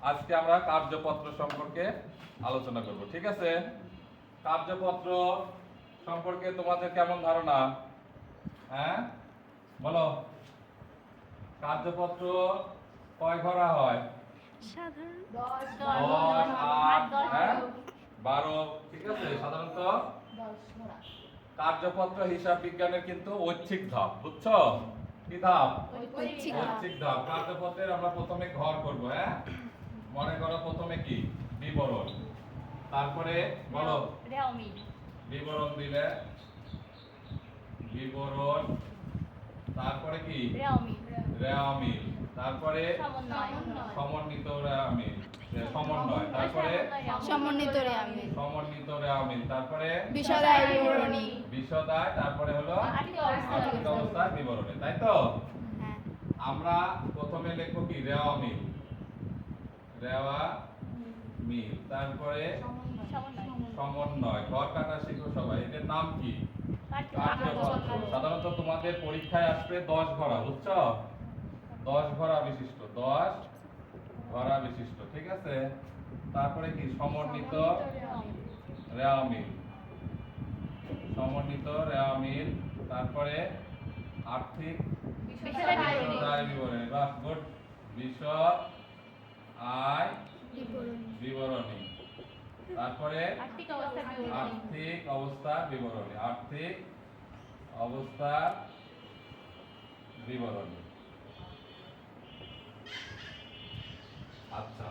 আজকে আমরা কার্যপত্র সম্পর্কে আলোচনা করব ঠিক আছে? কার্যপত্র সম্পর্কে তোমাদের কেমন ধারণা? হ্যাঁ? বলো। কার্যপত্র কয় ঘরা হয়? আট বারো ঠিক আছে? সাধারণত কার্যপত্র হিসাব বিজ্ঞানের কিন্তু ঐচ্ছিক ধাপ বুঝছ? কি ধাপ? ঐচ্ছিক ধাপ। ঐচ্ছিক ধাপ। কার্যপত্রের আমরা প্রথমে ঘর করব হ্যাঁ? মনে করো প্রথমে কি? বিবরণ। তারপরে বলো। বিবরণ দিলে? বিবরণ। তারপরে কি? রেওয়ামিল তারপরে? সমন্বিত রেওয়ামিল সমন্বয়। তারপরে? সমন্বিত রে আমি সমন্বিত রেওয়ামিল তারপরে? বিষদায় বিবরণী। বিশদায় তারপরে হলো? আর্থিক অবস্থা। বিবরণী। তাই তো? হ্যাঁ। আমরা প্রথমে লিখব কি? রেওয়া মিল রেওয়া মিল তারপরে সমন্বয়। ঘর কাটা শিখো সবাই। নাম কি? সাধারণত তোমাদের পরীক্ষায় আসবে দশ ঘরা বুঝছ? দশ ঘরা বিশিষ্ট দশ ঘরা বিশিষ্ট ঠিক আছে? তারপরে কি? সমন্বিত রেওয়া মিল সমন্বিত রেওয়া মিল তারপরে আর্থিক বিশদায় বিবরণী বাহ গুড বিষয় আয় বিবরণী। তারপরে আর্থিক অবস্থার বিবরণী। আর্থিক অবস্থার বিবরণী। আচ্ছা।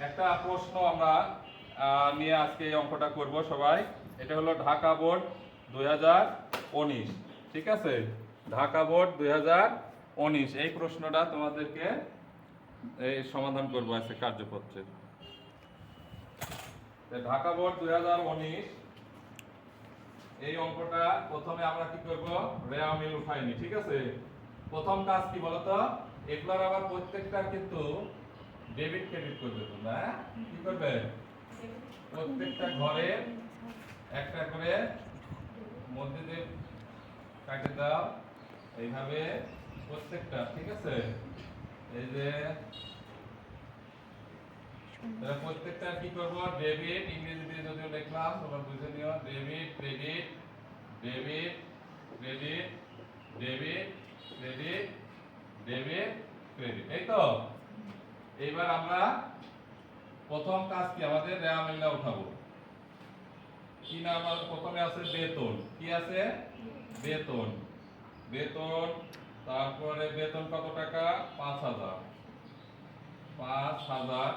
একটা প্রশ্ন আমরা আহ, নিয়ে আজকে এই অঙ্কটা করব সবাই। এটা হলো ঢাকা বোর্ড দুই হাজার উনিশ। ঠিক আছে? ঢাকা বোর্ড দুই হাজার উনিশ। এই প্রশ্নটা তোমাদেরকে সমাধান করব আজকে কার্যপত্রের তো ঢাকা বোর্ড দুই এই অঙ্কটা প্রথমে আমরা কি করব? রেয়া মিল উঠাইনি, ঠিক আছে? প্রথম কাজ কি বলতো? এগুলার আবার প্রত্যেকটার কিন্তু ডেবিট ক্রেডিট করবে তোমরা হ্যাঁ? কি করবে? প্রত্যেকটা ঘরে একটা করে মধ্যে কাটে দাও। এইভাবে প্রত্যেকটা, ঠিক আছে? এই তাহলে প্রত্যেকটা কি করব? ডেবিট ইংরেজিতে যদিও লিখলাম, তোমরা বুঝে নিও। Debit, credit debit credit debit credit debit, credit. এই তো? এইবার আমরা প্রথম কাজ কি? আমাদের রেয়া মিল্লা উঠাবো। কি নাম? প্রথমে আছে বেতন। কি আছে? বেতন। বেতন তারপরে বেতন কত টাকা? পাঁচ হাজার। পাঁচ হাজার।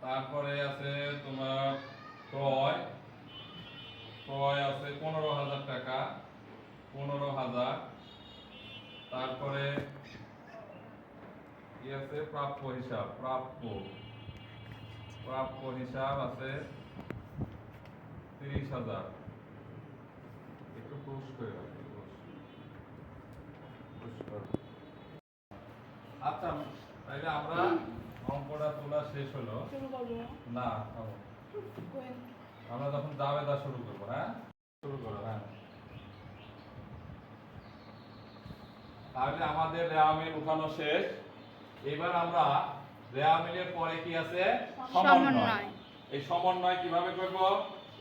তারপরে আছে তোমার ক্রয়। ক্রয় আছে পনেরো হাজার টাকা। পনেরো হাজার। তারপরে কি আছে? প্রাপ্য হিসাব। প্রাপ্য। প্রাপ্য হিসাব আছে তিরিশ হাজার। একটু পুশ করে রাখি push। Push করো। আচ্ছা তাইলে আমরা অঙ্কটা তোলা শেষ হলো। না আমরা যখন দাবেদা শুরু করব হ্যাঁ? শুরু করো হ্যাঁ। তাহলে আমাদের রেয়ামিল উঠানো শেষ। এবার আমরা রেয়ামিলের পরে কি আছে? সমন্বয়। এই সমন্বয় কীভাবে করব?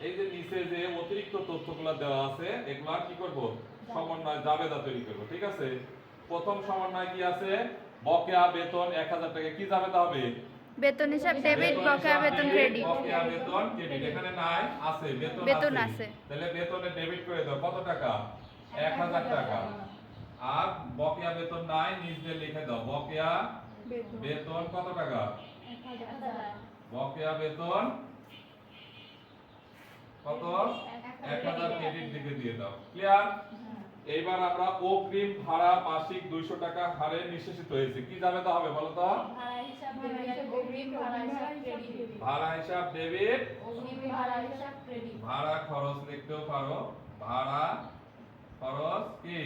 এই যে নিচে যে অতিরিক্ত তথ্যগুলো দেওয়া আছে এগুলো কি করব? সমন্বয় জাবেদা তৈরি করব ঠিক আছে? প্রথম সমন্বয় কি আছে? বকেয়া বেতন 1000 টাকা। কি হবে? বেতন হিসাব ডেবিট বকেয়া বেতন ক্রেডিট বকেয়া বেতন ক্রেডিট এখানে নাই আছে বেতন বেতন আছে। আছে। তাহলে বেতনে ডেবিট করে দাও। কত টাকা? 1000 টাকা। আর বকেয়া বেতন নাই নিজ দিয়ে লিখে দাও। বকেয়া বেতন। কত টাকা? বকেয়া বেতন কত? 1000 ক্রেডিট লিখে দিয়ে দাও। ক্লিয়ার এইবার আমরা অগ্রিম ভাড়া মাসিক 200 টাকা হারে নিঃশেষিত হয়েছে। কি যাবে তো হবে বলো তো? ভাড়া হিসাব ডেবিট ভাড়া খরচ লিখতেও পারো। ভাড়া খরচ কি?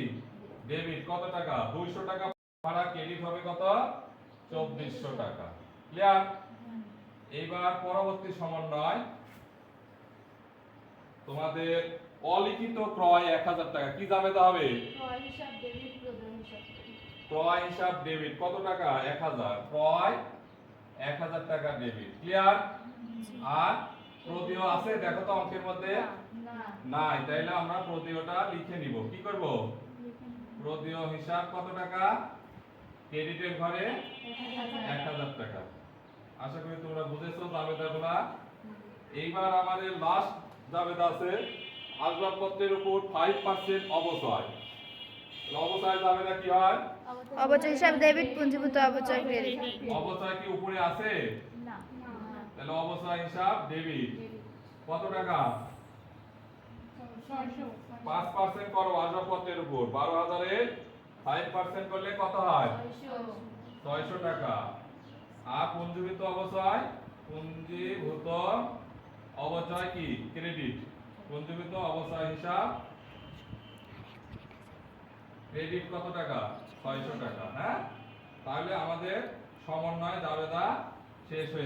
ডেবিট কত টাকা? 200 টাকা ভাড়া ক্রেডিট হবে কত? 2400 টাকা। ক্লিয়ার এইবার পরবর্তী সমন্বয়। তোমাদের অলিখিত ক্রয় 1000 টাকা। কি তা হবে ক্রয় হিসাব ডেবিট কত টাকা? 1000 ক্রয় এক হাজার টাকা ডেবিট ক্লিয়ার আর প্রদিও আছে? দেখো তো অঙ্কের মধ্যে। নাই। তাইলে আমরা প্রদিওটা লিখে নিব। কি করব? প্রদিও হিসাব কত টাকা? ক্রেডিটের ঘরে এক হাজার টাকা। আশা করি তোমরা বুঝেছ জাবেদাগুলা এইবার আমাদের লাস্ট জাবেদা আছে। আসবাবপত্রের উপর ফাইভ পার্সেন্ট অবচয় তাহলে অবচয় জাবেদা কি হয়? অবচয় হিসাব ডেবিট পুঞ্জীভূত অবচয় ক্রেডিট অবচয় কি উপরে আছে? তাহলে অবচয় হিসাব ডেবিট কত টাকা? পাঁচ পার্সেন্ট করো আসবাবপত্রের উপর। বারো হাজারের ফাইভ পার্সেন্ট করলে কত হয়? ছয়শো। টাকা। আর পুঞ্জীভূত অবচয় পুঞ্জীভূত অবচয় কি? ক্রেডিট পুঞ্জীভূত অবস্থা হিসাব। ক্রেডিট কত টাকা? ছয়শো টাকা হ্যাঁ? তাহলে আমাদের সমন্বয় দাবেদা শেষ হয়ে